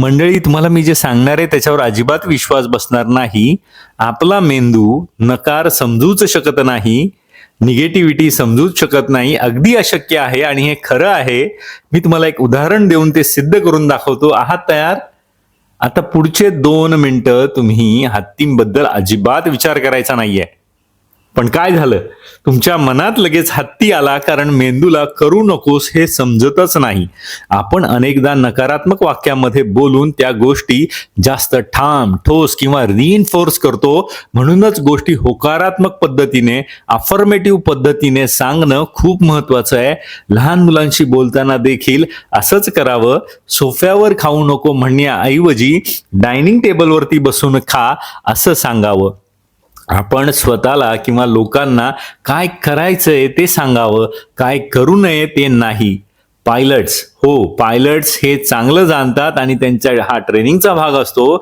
मंडळी तुम्हाला मी जे सांगणार आहे त्याच्यावर अजिबात विश्वास बसणार नाही. आपला मेंदू नकार समजूच शकत नाही निगेटिव्हिटी समजूच शकत नाही अगदी अशक्य आहे आणि हे खरं आहे. मी तुम्हाला एक उदाहरण देऊन ते सिद्ध करून दाखवतो. आहात तयार? आता पुढचे दोन मिनिटं तुम्ही हत्तींबद्दल अजिबात विचार करायचा नाहीये. पण काय झालं? तुमच्या मनात लगेच हत्ती आला कारण मेंदूला करू नकोस हे समजतच नाही. आपण अनेकदा नकारात्मक वाक्यामध्ये बोलून त्या गोष्टी जास्त ठाम ठोस किंवा रिइन्फोर्स करतो. म्हणूनच गोष्टी होकारात्मक पद्धतीने अफर्मेटिव्ह पद्धतीने सांगणं खूप महत्वाचं आहे. लहान मुलांशी बोलताना देखील असंच करावं. सोफ्यावर खाऊ नको म्हणण्याऐवजी डायनिंग टेबलवरती बसून खा असं सांगावं. आपण स्वतःला किंवा लोकांना काय करायचंय ते सांगावं काय करू नये ते नाही. पायलट्स हो पायलट्स हे चांगलं जाणतात आणि त्यांच्या हा ट्रेनिंगचा भाग असतो.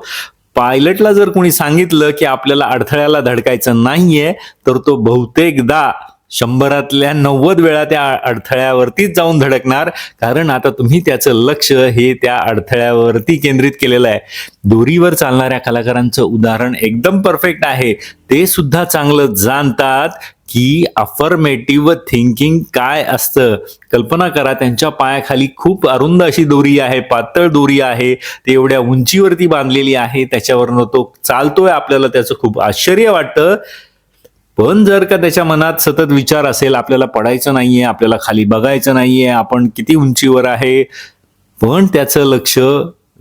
पायलटला जर कोणी सांगितलं की आपल्याला अडथळ्याला धडकायचं नाहीये तर तो बहुतेकदा शंभरातल्या नव्वद वेळा त्या अडथळ्यावरतीच जाऊन धडकणार. कारण आता तुम्ही त्याचं लक्ष हे त्या अडथळ्यावरती केंद्रित केलेलं आहे. दोरीवर चालणाऱ्या कलाकारांचं उदाहरण एकदम परफेक्ट आहे. ते सुद्धा चांगलं जाणतात की अफर्मेटिव्ह थिंकिंग काय असतं. कल्पना करा त्यांच्या पायाखाली खूप अरुंद अशी दोरी आहे पातळ दोरी आहे. ते एवढ्या उंचीवरती बांधलेली आहे. त्याच्यावरनं तो चालतोय आपल्याला त्याचं खूप आश्चर्य वाटतं. पण जर का त्याच्या मनात सतत विचार असेल आपल्याला पडायचं नाहीये आपल्याला खाली बघायचं नाहीये आपण किती उंचीवर आहे पण त्याचं लक्ष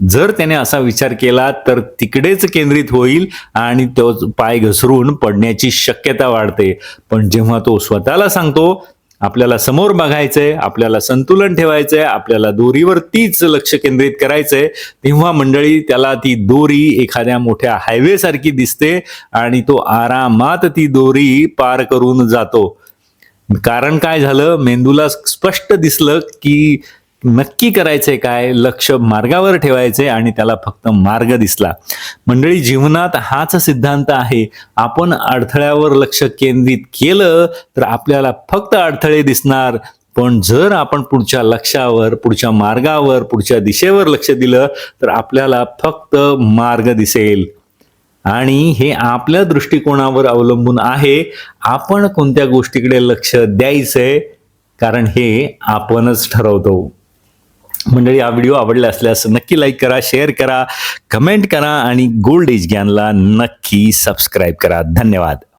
जर त्याने असा विचार केला तर तिकडेच केंद्रित होईल आणि तो पाय घसरून पडण्याची शक्यता वाढते. पण जेव्हा तो स्वतःला सांगतो आपल्याला समोर बघायचंय आपल्याला संतुलन ठेवायचंय आपल्याला दोरीवर तीच लक्ष केंद्रित करायचंय. तेव्हा मंडळी त्याला ती दोरी एखाद्या मोठ्या हायवे सारखी दिसते आणि तो आरामात ती दोरी पार करून जातो. कारण काय झालं? मेंदूला स्पष्ट दिसलं की नक्की करायचंय काय लक्ष मार्गावर ठेवायचे आणि त्याला फक्त मार्ग दिसला. मंडळी जीवनात हाच सिद्धांत आहे. आपण अडथळ्यावर लक्ष केंद्रित केलं तर आपल्याला फक्त अडथळे दिसणार. पण जर आपण पुढच्या लक्षावर पुढच्या मार्गावर पुढच्या दिशेवर लक्ष दिलं तर आपल्याला फक्त मार्ग दिसेल. आणि हे आपल्या दृष्टिकोनावर अवलंबून आहे. आपण कोणत्या गोष्टीकडे लक्ष द्यायचंय? कारण हे आपणच ठरवतो. मंडळी हा व्हिडिओ आवडला असल्यास नक्की लाईक करा शेअर करा कमेंट करा आणि गोल्ड एज ज्ञानला नक्की सबस्क्राईब करा. धन्यवाद.